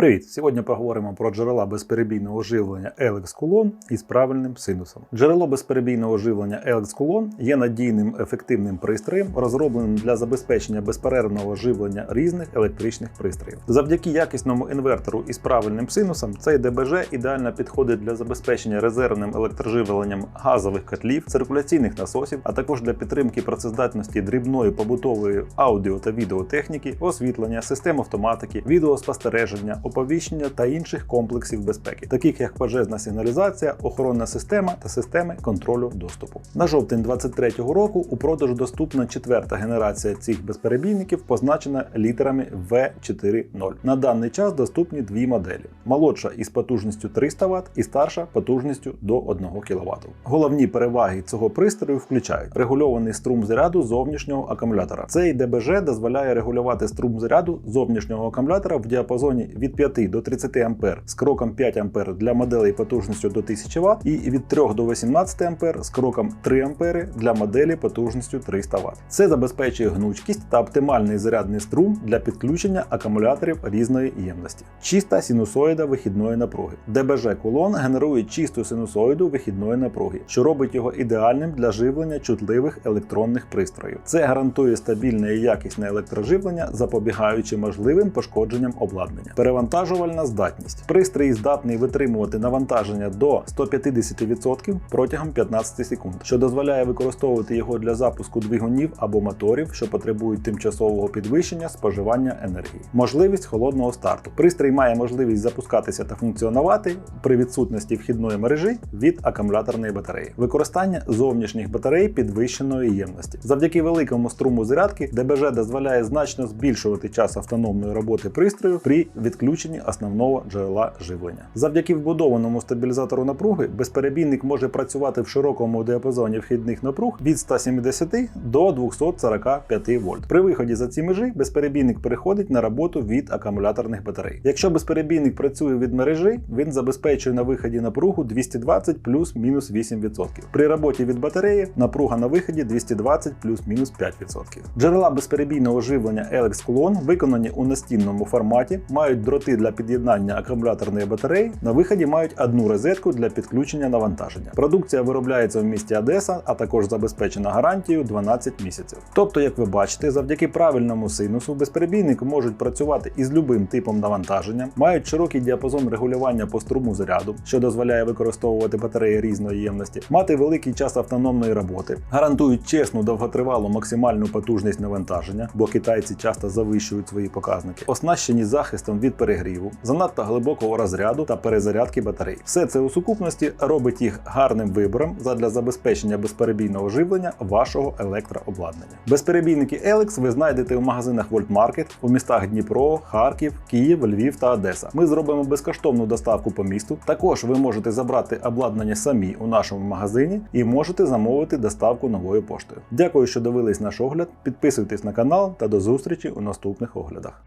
Привіт! Сьогодні поговоримо про джерела безперебійного живлення Alex Coulon із правильним синусом. Джерело безперебійного живлення Alex Coulon є надійним ефективним пристроєм, розробленим для забезпечення безперервного живлення різних електричних пристроїв. Завдяки якісному інвертору із правильним синусом цей ДБЖ ідеально підходить для забезпечення резервним електроживленням газових котлів, циркуляційних насосів, а також для підтримки працездатності дрібної побутової аудіо та відеотехніки, освітлення, систем автоматики, відеоспостереження, оповіщення та інших комплексів безпеки, таких як пожежна сигналізація, охоронна система та системи контролю доступу. На жовтень 2023 року у продажу доступна четверта генерація цих безперебійників, позначена літерами V40. На даний час доступні дві моделі: молодша із потужністю 300 Вт і старша потужністю до 1 кВт. Головні переваги цього пристрою включають регульований струм заряду зовнішнього акумулятора. Цей ДБЖ дозволяє регулювати струм заряду зовнішнього акумулятора в діапазоні від 5 до 30 А з кроком 5 А для моделей потужністю до 1000 Вт і від 3 до 18 А з кроком 3 А для моделі потужністю 300 Вт. Це забезпечує гнучкість та оптимальний зарядний струм для підключення акумуляторів різної ємності. Чиста синусоїда вихідної напруги. ДБЖ Кулон генерує чисту синусоїду вихідної напруги, що робить його ідеальним для живлення чутливих електронних пристроїв. Це гарантує стабільне і якісне електроживлення, запобігаючи можливим пошкодженням обладнання. Перевантажувальна здатність. Пристрій здатний витримувати навантаження до 150% протягом 15 секунд, що дозволяє використовувати його для запуску двигунів або моторів, що потребують тимчасового підвищення споживання енергії. Можливість холодного старту. Пристрій має можливість запускатися та функціонувати при відсутності вхідної мережі від акумуляторної батареї. Використання зовнішніх батарей підвищеної ємності. Завдяки великому струму зарядки ДБЖ дозволяє значно збільшувати час автономної роботи пристрою при відключенні основного джерела живлення. Завдяки вбудованому стабілізатору напруги безперебійник може працювати в широкому діапазоні вхідних напруг від 170 до 245 вольт. При виході за ці межі безперебійник переходить на роботу від акумуляторних батарей. Якщо безперебійник працює від мережі, він забезпечує на виході напругу 220 плюс-мінус 8%. При роботі від батареї напруга на виході 220 плюс-мінус 5%. Джерела безперебійного живлення Alex Coulon виконані у настінному форматі, мають дроти для під'єднання акумуляторної батареї. На виході мають одну розетку для підключення навантаження. Продукція виробляється в місті Одеса, а також забезпечена гарантією 12 місяців. Тобто, як ви бачите, завдяки правильному синусу безперебійники можуть працювати із любим типом навантаження, мають широкий діапазон регулювання по струму заряду, що дозволяє використовувати батареї різної ємності, мати великий час автономної роботи, гарантують чесну довготривалу максимальну потужність навантаження, бо китайці часто завищують свої показники, оснащені захистом від перегріву, занадто глибокого розряду та перезарядки батарей. Все це у сукупності робить їх гарним вибором задля забезпечення безперебійного живлення вашого електрообладнання. Безперебійники Elex ви знайдете у магазинах Market у містах Дніпро, Харків, Київ, Львів та Одеса. Ми зробимо безкоштовну доставку по місту. Також ви можете забрати обладнання самі у нашому магазині і можете замовити доставку новою поштою. Дякую, що дивились наш огляд. Підписуйтесь на канал та до зустрічі у наступних оглядах.